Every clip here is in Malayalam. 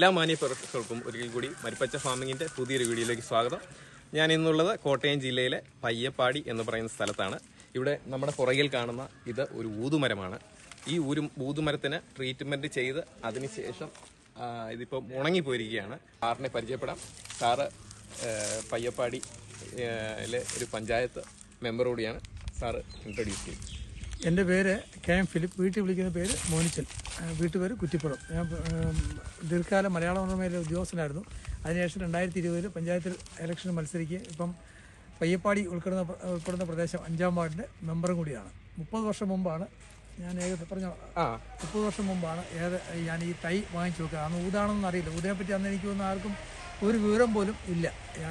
എല്ലാ മാന്യപ്രവർത്തകർക്കും ഒരിക്കൽ കൂടി മരിപ്പച്ച ഫാമിങ്ങിന്റെ പുതിയൊരു വീഡിയോയിലേക്ക് സ്വാഗതം. ഞാൻ ഇന്നുള്ളത് കോട്ടയം ജില്ലയിലെ പയ്യപ്പാടി എന്ന് പറയുന്ന സ്ഥലത്താണ്. ഇവിടെ നമ്മുടെ പുറകിൽ കാണുന്ന ഇത് ഒരു ഊതുമരമാണ്. ഈ ഊരു ഊതുമരത്തിന് ട്രീറ്റ്മെന്റ് ചെയ്ത് അതിനുശേഷം ഇതിപ്പോൾ ഉണങ്ങിപ്പോയിരിക്കുകയാണ്. സാറിനെ പരിചയപ്പെടാം. സാറ് പയ്യപ്പാടിയിലെ പയ്യപ്പാടി ഒരു പഞ്ചായത്ത് മെമ്പർ കൂടിയാണ് സാറ് ഇൻട്രൊഡ്യൂസ് ചെയ്യും. എന്റെ പേര് കെ എം ഫിലിപ്പ്. വീട്ടിൽ വിളിക്കുന്ന പേര് മോനിച്ചൻ. വീട്ടുപേര് കുറ്റിപ്പുറം. ഞാൻ ദീർഘകാല മലയാള മനോരമയിലെ ഉദ്യോഗസ്ഥനായിരുന്നു. അതിനുശേഷം രണ്ടായിരത്തി ഇരുപതിൽ പഞ്ചായത്തിൽ ഇലക്ഷൻ മത്സരിക്കുക. ഇപ്പം പയ്യപ്പാടി ഉൾപ്പെടുന്ന ഉൾപ്പെടുന്ന പ്രദേശം അഞ്ചാം വാർഡിന്റെ മെമ്പറും കൂടിയാണ്. മുപ്പത് വർഷം മുമ്പാണ് ഞാൻ ഏകദേശം പറഞ്ഞ മുപ്പത് വർഷം മുമ്പാണ് ഏത് ഞാൻ ഈ തൈ വാങ്ങിച്ചു വെക്കുക. അന്ന് ഊതാണെന്ന് അറിയില്ല ഊതിനെ പറ്റി അന്ന് എനിക്ക് തോന്നുന്ന ആർക്കും ഒരു വിവരം പോലും ഇല്ല.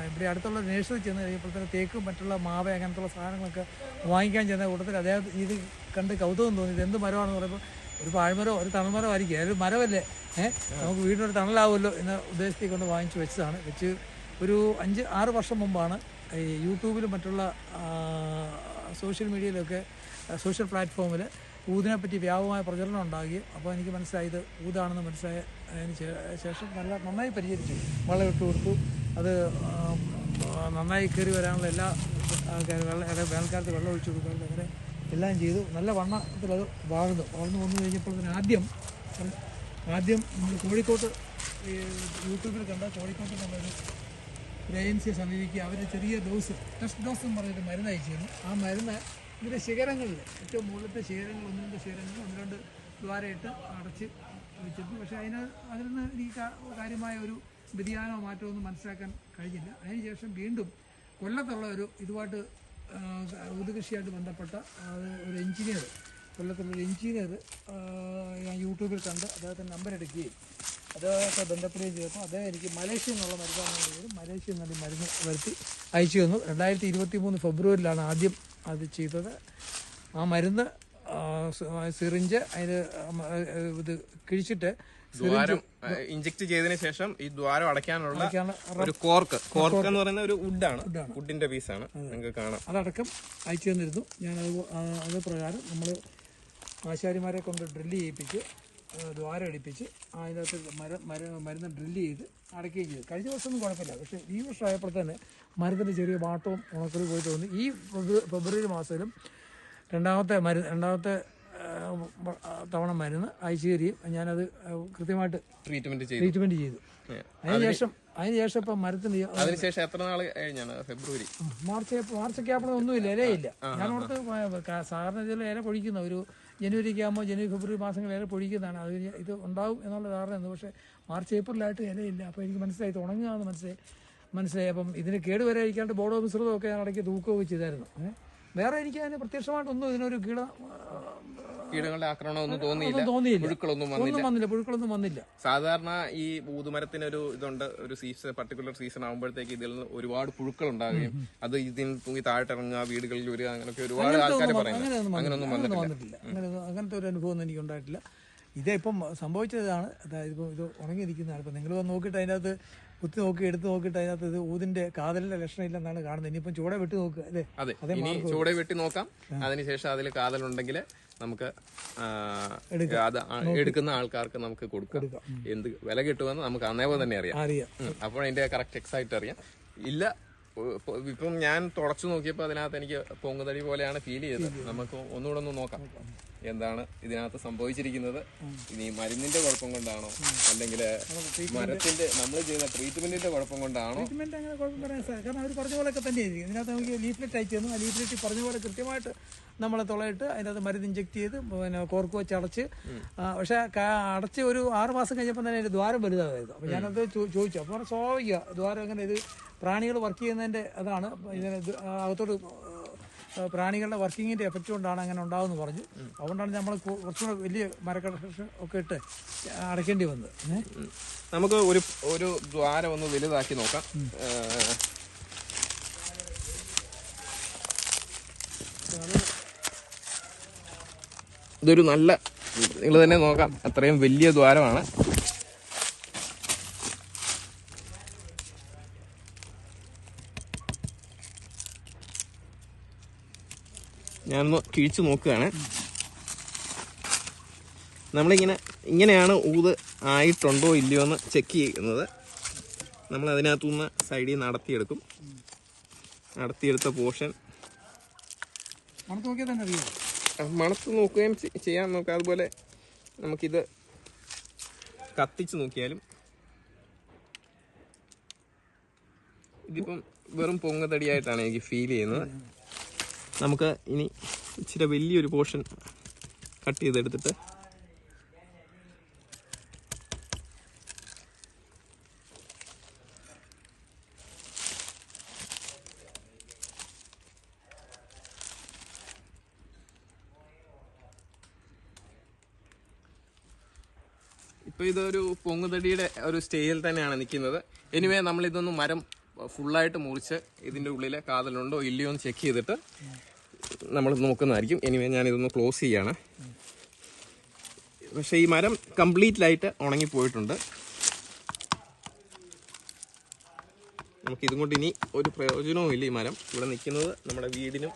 ഇവിടെ അടുത്തുള്ള നേഴ്സറി ചെന്ന് കഴിയുമ്പോഴത്തേക്ക് തേക്കും മറ്റുള്ള മാവ അങ്ങനത്തുള്ള സാധനങ്ങളൊക്കെ വാങ്ങിക്കാൻ ചെന്ന കൂട്ടത്തിൽ അദ്ദേഹം ഇത് കണ്ട് കൗതുകം തോന്നി. ഇത് എന്ത് മരമാണെന്ന് പറയുമ്പോൾ ഒരു പാഴ്മരോ ഒരു തണൽമരോ ആയിരിക്കും. അതൊരു മരമല്ലേ? ഏഹ് നമുക്ക് വീടിനൊരു തണലാവുമല്ലോ എന്ന ഉദ്ദേശത്തിൽ കൊണ്ട് വാങ്ങിച്ചു വെച്ചതാണ്. വെച്ച് ഒരു അഞ്ച് ആറ് വർഷം മുമ്പാണ് ഈ യൂട്യൂബിലും മറ്റുള്ള സോഷ്യൽ മീഡിയയിലൊക്കെ സോഷ്യൽ പ്ലാറ്റ്ഫോമിൽ ഊതിനെപ്പറ്റി വ്യാപകമായ പ്രചരണം ഉണ്ടാകുകയും അപ്പോൾ എനിക്ക് മനസ്സിലായത് ഊതാണെന്ന് മനസ്സിലായ അതിന് ശേഷം നല്ല നന്നായി പരിചരിച്ചു വളം ഇട്ട് കൊടുത്തു. അത് നന്നായി കയറി വരാനുള്ള എല്ലാ വെള്ളം വേനൽക്കാലത്ത് വെള്ളം ഒഴിച്ചു കൊടുക്കുക അങ്ങനെ എല്ലാം ചെയ്തു. നല്ല വണ്ണത്തിൽ അത് വളർന്നു വളർന്നു വന്നു കഴിഞ്ഞപ്പോൾ തന്നെ ആദ്യം ആദ്യം നമ്മൾ കോഴിക്കോട്ട് യൂട്യൂബിൽ കണ്ട കോഴിക്കോട്ട് നമ്മളൊരു ഒരു ഏജൻസിയെ സമീപിക്കുക. അവർ ചെറിയ ഡോസ് ടെസ്റ്റ് ഡോസ് എന്ന് പറഞ്ഞൊരു മരുന്ന് അയച്ചിരുന്നു. ആ മരുന്ന് ഇതിന്റെ ശിഖരങ്ങളിൽ ഏറ്റവും മുകളിലത്തെ ശിഖരങ്ങൾ ഒന്ന് രണ്ട് ശിഖരങ്ങൾ ഒന്ന് രണ്ട് ദ്വാരയിട്ട് അടച്ച് വെച്ചിരുന്നു പക്ഷേ അതിന് അതിൽ നിന്ന് എനിക്ക് കാര്യമായ ഒരു വ്യതിയാനമോ മാറ്റമോ ഒന്നും മനസ്സിലാക്കാൻ കഴിഞ്ഞില്ല. അതിനുശേഷം വീണ്ടും കൊല്ലത്തുള്ള ഒരു ഇതുമായിട്ട് ഊതുകൃഷിയായിട്ട് ബന്ധപ്പെട്ട ഒരു എഞ്ചിനീയർ കൊല്ലത്തുള്ള ഒരു എഞ്ചിനീയർ ഞാൻ യൂട്യൂബിൽ കണ്ട് അദ്ദേഹത്തിന്റെ നമ്പർ എടുക്കുകയും അദ്ദേഹത്തെ ബന്ധപ്പെടുകയും ചെയ്തപ്പോൾ അദ്ദേഹം എനിക്ക് മലേഷ്യയിൽ നിന്നുള്ള മരുന്നാണെന്ന് പോലും മലേഷ്യയിൽ നിന്ന് ഈ മരുന്ന് വരുത്തി അയച്ചു തന്നു. രണ്ടായിരത്തി ഇരുപത്തി മൂന്ന് ഫെബ്രുവരിയിലാണ് ആദ്യം അത് ചെയ്തത്. ആ മരുന്ന് സിറിഞ്ച് അതിന് ഇത് കിഴിച്ചിട്ട് ദ്വാരം ഇഞ്ചക്ട് ചെയ്തതിനു ശേഷം ഈ ദ്വാരം അടയ്ക്കാനുള്ള ഒരു കോർക്ക്. കോർക്ക് എന്ന് പറയുന്ന ഒരു വുഡാണ് വുഡിന്റെ പീസാണ് നിങ്ങൾക്ക് കാണാം. അതടക്കം അയച്ചു തന്നിരുന്നു. ഞാൻ അത് അത് പ്രകാരം നമ്മൾ ആശാരിമാരെ കൊണ്ട് ഡ്രില്ല് ചെയ്യിപ്പിച്ച് ദ്വാരം അടിപ്പിച്ച് അതിനകത്ത് മര മര മരുന്ന് ഡ്രില്ല് ചെയ്ത് അടയ്ക്കുകയും ചെയ്തു. കഴിഞ്ഞ വർഷം ഒന്നും കുഴപ്പമില്ല. പക്ഷേ ഈ വർഷം ആയപ്പോൾ തന്നെ മരത്തിന്റെ ചെറിയ വാട്ടവും ഉണക്കറി പോയി തോന്നി. ഈ ഫെബ്രുവരി മാസത്തിലും രണ്ടാമത്തെ മരുന്ന് രണ്ടാമത്തെ തവണ മരുന്ന് അയച്ചു തരികയും ഞാനത് കൃത്യമായിട്ട് ട്രീറ്റ്മെന്റ് ചെയ്തു. ട്രീറ്റ്മെന്റ് ചെയ്തു. അതിനുശേഷം അതിനുശേഷം ഇപ്പൊ മരത്തിന് അതിനുശേഷം എത്ര നാൾ കഴിഞ്ഞാണ്? ഫെബ്രുവരി. മാർച്ച് മാർച്ചൊക്കെ ആകുമ്പോൾ ഒന്നുമില്ല ഇലയില്ല. ഞാൻ ഓർത്ത് സാധാരണ ഇതിൽ ഇല പൊഴിക്കുന്ന ഒരു ജനുവരിക്ക് ആകുമ്പോൾ ജനുവരി ഫെബ്രുവരി മാസങ്ങളിൽ ഇല പൊഴിക്കുന്നതാണ്. അത് ഇത് ഉണ്ടാവും എന്നുള്ള ധാരണ പക്ഷേ മാർച്ച് ഏപ്രിലായിട്ട് ഇലയില്ല. അപ്പോൾ എനിക്ക് മനസ്സിലായി എന്ന് മനസ്സിലായി മനസ്സിലായി. അപ്പം ഇതിന് കേട് വരാതിരിക്കാണ്ട് ബോഡോ മിശ്രിതം ഒക്കെ ഞാൻ ഇടയ്ക്ക് തൂക്കുകയൊക്കെ ചെയ്തായിരുന്നു. ഏ? വേറെ എനിക്ക് അതിന് പ്രത്യക്ഷമായിട്ടൊന്നും ഇതിനൊരു കീട കീടങ്ങളുടെ ആക്രമണം ഒന്നും തോന്നിയില്ല. തോന്നിയില്ല. പുഴുക്കളൊന്നും വന്നില്ല ഒന്നും വന്നില്ല. പുഴുക്കളൊന്നും വന്നില്ല. സാധാരണ ഈ ഊതുമരത്തിന് ഒരു ഇതുണ്ട്. ഒരു സീസൺ പർട്ടിക്കുലർ സീസൺ ആകുമ്പോഴത്തേക്ക് ഇതിൽ നിന്ന് ഒരുപാട് പുഴുക്കൾ ഉണ്ടാകുകയും അത് ഇതിൽ തൂങ്ങി താഴ്ത്തിറങ്ങുക വീടുകളിൽ വരിക അങ്ങനെയൊക്കെ ഒരുപാട് ആൾക്കാർ പറയുന്നത്. അങ്ങനെയൊന്നും വന്നിട്ടില്ല. അങ്ങനെ അങ്ങനത്തെ ഒരു അനുഭവം ഒന്നും എനിക്ക് ഉണ്ടായിട്ടില്ല. ഇതേ ഇപ്പം സംഭവിച്ചതാണ് അതായത് ഇപ്പം ഇത് ഉണങ്ങിയിരിക്കുന്നതാണ്. ഇപ്പം നിങ്ങൾ വന്ന് നോക്കിയിട്ട് അതിനകത്ത് കുത്തി നോക്കി എടുത്ത് നോക്കിയിട്ട് അതിനകത്ത് ഇത് ഊതിന്റെ കാതലിന്റെ ലക്ഷണം ഇല്ലെന്നാണ് കാണുന്നത്. ഇനിയിപ്പം ചൂടെ വെട്ടി നോക്കുക അല്ലേ? അതെ ഇനി ചൂടെ വെട്ടി നോക്കാം. അതിനുശേഷം അതിൽ കാതലുണ്ടെങ്കിൽ നമുക്ക് അത് എടുക്കുന്ന ആൾക്കാർക്ക് നമുക്ക് കൊടുക്കാം. എന്ത് വില കിട്ടുമെന്ന് നമുക്ക് അന്നേപോലെ തന്നെ അറിയാം. അറിയാം. അപ്പോൾ അതിന്റെ കറക്റ്റ് എക്സാക്ട് അറിയാം. ഇല്ല ഇപ്പം ഞാൻ തുടച്ചു നോക്കിയപ്പോൾ അതിനകത്ത് എനിക്ക് പൊങ്ങുതടി പോലെയാണ് ഫീൽ ചെയ്തത്. നമുക്ക് ഒന്നുകൂടെ ഒന്ന് നോക്കാം. എന്താണ് ഇതിനകത്ത് സംഭവിച്ചിരിക്കുന്നത്? ഇനി മരുന്നിന്റെ കുഴപ്പം കൊണ്ടാണോ? അല്ലെങ്കിൽ മരത്തിന്റെ നമ്മൾ ചെയ്യുന്ന ട്രീറ്റ്മെന്റിന്റെ കുഴപ്പം കൊണ്ടാണോ? ട്രീറ്റ്മെന്റ് അങ്ങനെ കുഴപ്പം പറയാൻ കാരണം അവർ തന്നെ ലീഫ്ലെറ്റ് അയച്ചു തന്നു ആ ലീഫ്ലെറ്റ് പറഞ്ഞ പോലെ കൃത്യമായിട്ട് നമ്മളെ തുളയിട്ട് അതിനകത്ത് മരുന്ന് ഇഞ്ചെക്ട് ചെയ്ത് പിന്നെ കോർക്ക് വെച്ച് അടച്ച് പക്ഷെ അടച്ച് ഒരു ആറ് മാസം കഴിഞ്ഞപ്പോൾ തന്നെ അതിന്റെ ദ്വാരം വലുതായിരുന്നു അപ്പോൾ ഞാനത് ചോദിച്ചു. അപ്പോൾ സ്വാഭാവിക ദ്വാരം അങ്ങനെ ഇത് പ്രാണികൾ വർക്ക് ചെയ്യുന്നതിന്റെ അതാണ്. ഇതിന് ഇത് അകത്തോട്ട് പ്രാണികളുടെ വർക്കിങ്ങിന്റെ എഫക്റ്റ് കൊണ്ടാണ് അങ്ങനെ ഉണ്ടാവുമെന്ന് പറഞ്ഞു. അതുകൊണ്ടാണ് നമ്മൾ കുറച്ചുകൂടെ വലിയ മരക്കടക്ഷൻ ഒക്കെ ഇട്ട് അടയ്ക്കേണ്ടി വന്നത്. നമുക്ക് ഒരു ഒരു ദ്വാരം ഒന്ന് വലുതാക്കി നോക്കാം. ഇതൊരു നല്ല നിങ്ങൾ തന്നെ നോക്കാം. അത്രയും വലിയ ദ്വാരമാണ്. ഞാനൊന്ന് കിഴിച്ചു നോക്കുകയാണ്. നമ്മളിങ്ങനെ ഇങ്ങനെയാണ് ഊത് ആയിട്ടുണ്ടോ ഇല്ലയോ എന്ന് ചെക്ക് ചെയ്യുന്നത്. നമ്മൾ അതിനകത്തുനിന്ന് സൈഡിൽ നടത്തിയെടുക്കും നടത്തിയെടുത്ത പോർഷൻ മണത്ത് നോക്കുകയും ചെയ്യാൻ നോക്കാം. അതുപോലെ നമുക്കിത് കത്തിച്ച് നോക്കിയാലും. ഇതിപ്പം വെറും പൊങ്ങതടിയായിട്ടാണ് എനിക്ക് ഫീൽ ചെയ്യുന്നത്. നമുക്ക് ഇനി ഇച്ചിരി വലിയൊരു പോർഷൻ കട്ട് ചെയ്തെടുത്തിട്ട് ഇപ്പൊ ഇതൊരു പൊങ്ങുതടിയുടെ ഒരു സ്റ്റേജിൽ തന്നെയാണ് നിൽക്കുന്നത്. എനിവേ നമ്മൾ ഇതൊന്ന് മരം ഫുള്ളായിട്ട് മുറിച്ച് ഇതിന്റെ ഉള്ളിലെ കാതലുണ്ടോ ഇല്ലയോ എന്ന് ചെക്ക് ചെയ്തിട്ട് നമ്മൾ നോക്കുന്നതായിരിക്കും. എനിവേ ഞാനിതൊന്ന് ക്ലോസ് ചെയ്യാണ്. പക്ഷെ ഈ മരം കംപ്ലീറ്റ്ലായിട്ട് ഉണങ്ങിപ്പോയിട്ടുണ്ട് നമുക്കിതും കൊണ്ട് ഇനി ഒരു പ്രയോജനവും ഇല്ല ഈ മരം. ഇവിടെ നിൽക്കുന്നത് നമ്മുടെ വീടിനും.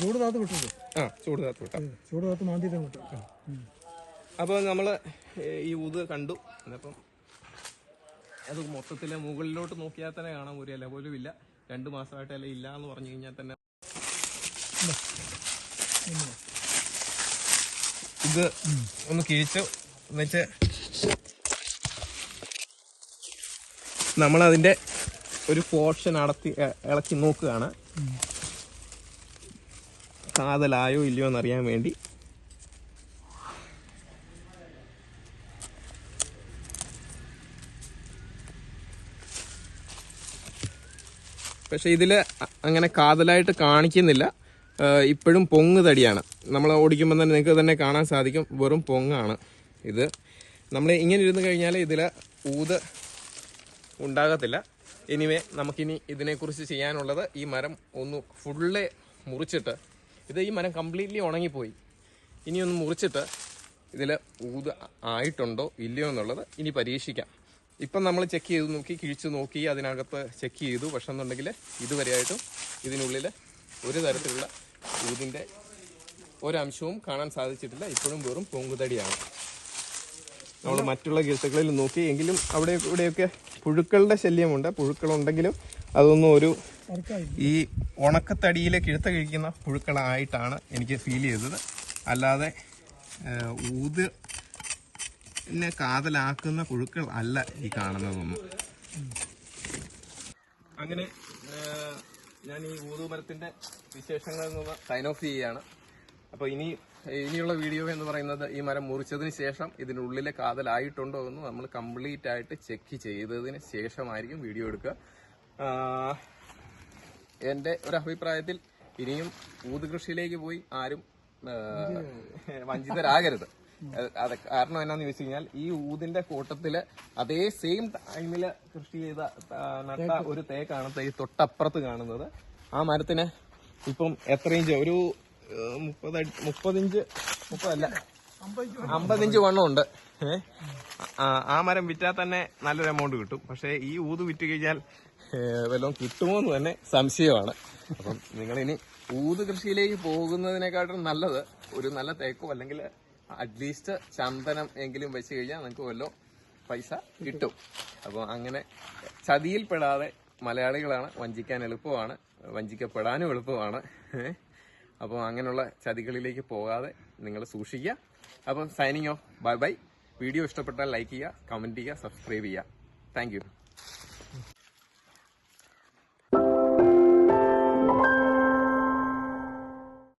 ചൂട് താത്ത് വിട്ടു ആ ചൂട് കാത്ത് വിട്ടാം. ചൂട് താത്ത് മാന്തിയിട്ട് വിട്ടു അപ്പോൾ നമ്മൾ ഈ ഊത് കണ്ടു. അപ്പം അത് മൊത്തത്തിൽ മുകളിലോട്ട് നോക്കിയാൽ തന്നെ കാണാൻ ഒരു ഇല പോലും ഇല്ല. രണ്ട് മാസമായിട്ട് ഇല ഇല്ല എന്ന് പറഞ്ഞു കഴിഞ്ഞാൽ തന്നെ ഇത് ഒന്ന് കിഴിച്ചു എന്നുവെച്ച് നമ്മളതിന്റെ ഒരു പോർഷൻ അടത്തി ഇളക്കി നോക്കുകയാണ്. കാതലായോ ഇല്ലയോ എന്നറിയാൻ വേണ്ടി പക്ഷെ ഇതിൽ അങ്ങനെ കാതലായിട്ട് കാണിക്കുന്നില്ല. ഇപ്പോഴും പൊങ്ങ് തടിയാണ്. നമ്മൾ ഓടിക്കുമ്പോൾ തന്നെ നിങ്ങൾക്ക് തന്നെ കാണാൻ സാധിക്കും. വെറും പൊങ്ങാണ് ഇത്. നമ്മൾ ഇങ്ങനെ ഇരുന്ന് കഴിഞ്ഞാൽ ഇതിൽ ഊത് ഉണ്ടാകത്തില്ല. എനിവേ നമുക്കിനി ഇതിനെക്കുറിച്ച് ചെയ്യാനുള്ളത് ഈ മരം ഒന്ന് ഫുള്ള് മുറിച്ചിട്ട് ഇത് ഈ മരം കംപ്ലീറ്റ്ലി ഉണങ്ങിപ്പോയി. ഇനി ഒന്ന് മുറിച്ചിട്ട് ഇതിൽ ഊത് ആയിട്ടുണ്ടോ ഇല്ലയോ എന്നുള്ളത് ഇനി പരീക്ഷിക്കാം. ഇപ്പം നമ്മൾ ചെക്ക് ചെയ്ത് നോക്കി കിഴിച്ച് നോക്കി അതിനകത്ത് ചെക്ക് ചെയ്തു. പക്ഷെ എന്നുണ്ടെങ്കിൽ ഇതുവരെയായിട്ടും ഇതിനുള്ളിൽ ഒരു തരത്തിലുള്ള ഇതിന്റെ ഒരംശവും കാണാൻ സാധിച്ചിട്ടില്ല. ഇപ്പോഴും വെറും പൊങ്കുതടിയാണ്. നമ്മൾ മറ്റുള്ള ഗിൽത്തുകളിൽ നോക്കി എങ്കിലും അവിടെ ഇവിടെയൊക്കെ പുഴുക്കളുടെ ശല്യമുണ്ട്. പുഴുക്കളുണ്ടെങ്കിലും അതൊന്നും ഒരു ഈ ഉണക്കത്തടിയിലെ കിഴുത്ത കഴിക്കുന്ന പുഴുക്കളായിട്ടാണ് എനിക്ക് ഫീൽ ചെയ്തത്. അല്ലാതെ ഊത് നെ കാതലാക്കുന്ന പുഴുക്കൾ അല്ല ഈ കാണുന്നതൊന്നും. അങ്ങനെ ഞാൻ ഈ ഊതുമരത്തിന്റെ വിശേഷങ്ങൾ സൈൻ ഓഫ് ചെയ്യുകയാണ്. അപ്പൊ ഇനി ഇനിയുള്ള വീഡിയോ എന്ന് പറയുന്നത് ഈ മരം മുറിച്ചതിന് ശേഷം ഇതിനുള്ളിലെ കാതലായിട്ടുണ്ടോ എന്ന് നമ്മൾ കംപ്ലീറ്റ് ആയിട്ട് ചെക്ക് ചെയ്തതിന് ശേഷമായിരിക്കും വീഡിയോ എടുക്കുക. എന്റെ ഒരു അഭിപ്രായത്തിൽ ഇനിയും ഊത് കൃഷിയിലേക്ക് പോയി ആരും വഞ്ചിതരാകരുത്. അത് കാരണം എന്നാന്ന് ചോദിച്ചു കഴിഞ്ഞാൽ ഈ ഊതിന്റെ കൂട്ടത്തിൽ അതേ സെയിം ടൈമിൽ കൃഷി ചെയ്ത നട്ട ഒരു തേക്കാണ് ഈ തൊട്ടപ്പുറത്ത് കാണുന്നത്. ആ മരത്തിന് ഇപ്പം എത്ര ഇഞ്ച് ഒരു ഏഹ്, മുപ്പത് മുപ്പതിഞ്ച് മുപ്പതല്ല അമ്പതിഞ്ച് വണ്ണം ഉണ്ട്. ഏ? ആ, മരം വിറ്റാൽ തന്നെ നല്ലൊരു എമൗണ്ട് കിട്ടും. പക്ഷേ ഈ ഊത് വിറ്റ് കഴിഞ്ഞാൽ ഏഹ്, വല്ലതും കിട്ടുമോ എന്ന് തന്നെ സംശയമാണ്. അപ്പം നിങ്ങളിനി ഊത് കൃഷിയിലേക്ക് പോകുന്നതിനെക്കാട്ടും നല്ലത് ഒരു നല്ല തേക്കോ അല്ലെങ്കിൽ അറ്റ്ലീസ്റ്റ് ചന്ദനം എങ്കിലും വെച്ച് കഴിഞ്ഞാൽ നിങ്ങൾക്ക് വല്ല പൈസ കിട്ടും. അപ്പോൾ അങ്ങനെ ചതിയിൽപ്പെടാതെ മലയാളികളാണ് വഞ്ചിക്കാൻ എളുപ്പമാണ് വഞ്ചിക്കപ്പെടാനും എളുപ്പമാണ്. അപ്പോൾ അങ്ങനെയുള്ള ചതികളിലേക്ക് പോകാതെ നിങ്ങൾ സൂക്ഷിക്കുക. അപ്പം signing off bye bye video ഇഷ്ടപ്പെട്ടാൽ ലൈക്ക് ചെയ്യുക കമന്റ് ചെയ്യുക സബ്സ്ക്രൈബ് ചെയ്യുക. താങ്ക്